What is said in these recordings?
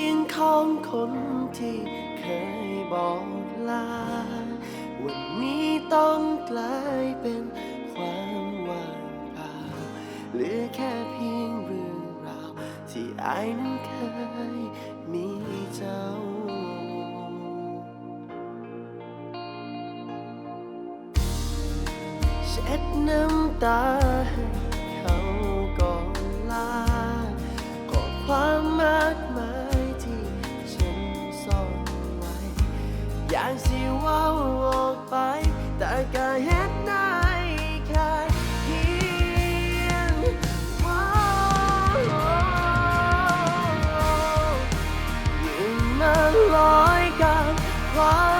ยงของคนที่เคยบอกลา วันนี้ต้องกลายเป็นความว่างเปล่าเหลือแค่เพียงเรื่องราว ที่อายนั้นเคยมีเจ้า เช็ดน้ำตาให้ ยืนลอยกันควา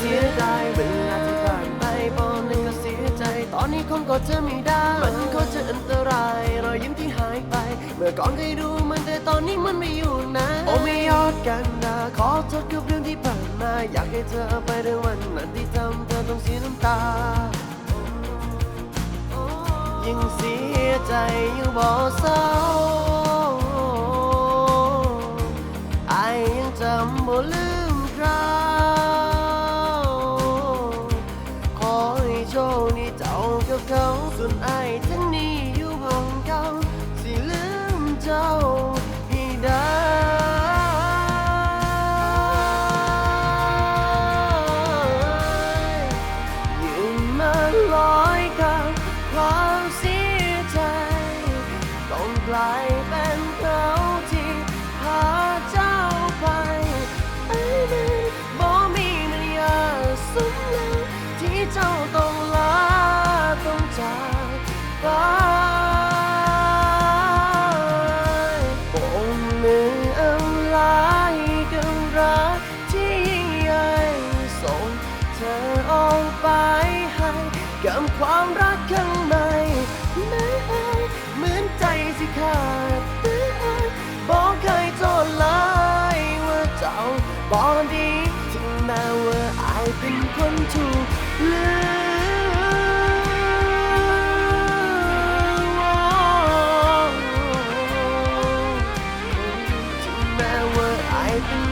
สียดายเวลาที่ผ่านไปบอกนั่นก็เสียใจ ตอนนี้คงก็จะไม่ได้ มันก็จะอันตรายรอยยิ้มที่หายไป เมื่อก่อนเคยดูมันแต่ตอนนี้มันไม่อยู่นะ โอ้ไม่ยอดกันนะขอโทษกับเรื่องที่ผ่านมา อยากให้เธอไปในวันนั้นที่ทำเธอต้องเสียน้ำตา ยิ่งเสียใจยิ่งบ่เศร้า ส่วนไอ้ทั้งนี้อยู่ห้องเขาสิลืมเจ้าให้ได้ยืนมาลอ โบกมืออะไรกับรักที่ยิ่งใหญ่ส่งเธอออกไปให้กับความรักข้างใน Bye.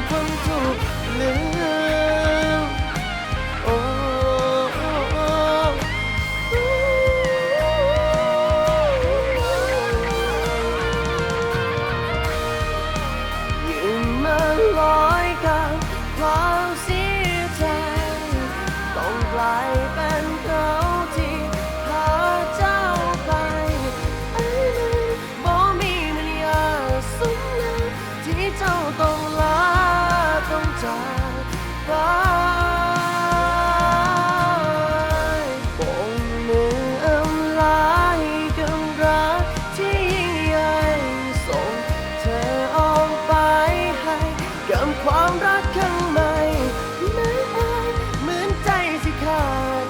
ความรักข้างในเหมือนใจสิขาด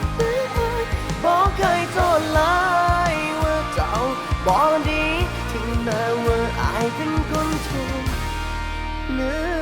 บอกเคยโทษลายว่าเจ้าบอกดี ถึงแม้ว่าอายเป็นคนทุกข์เหลือ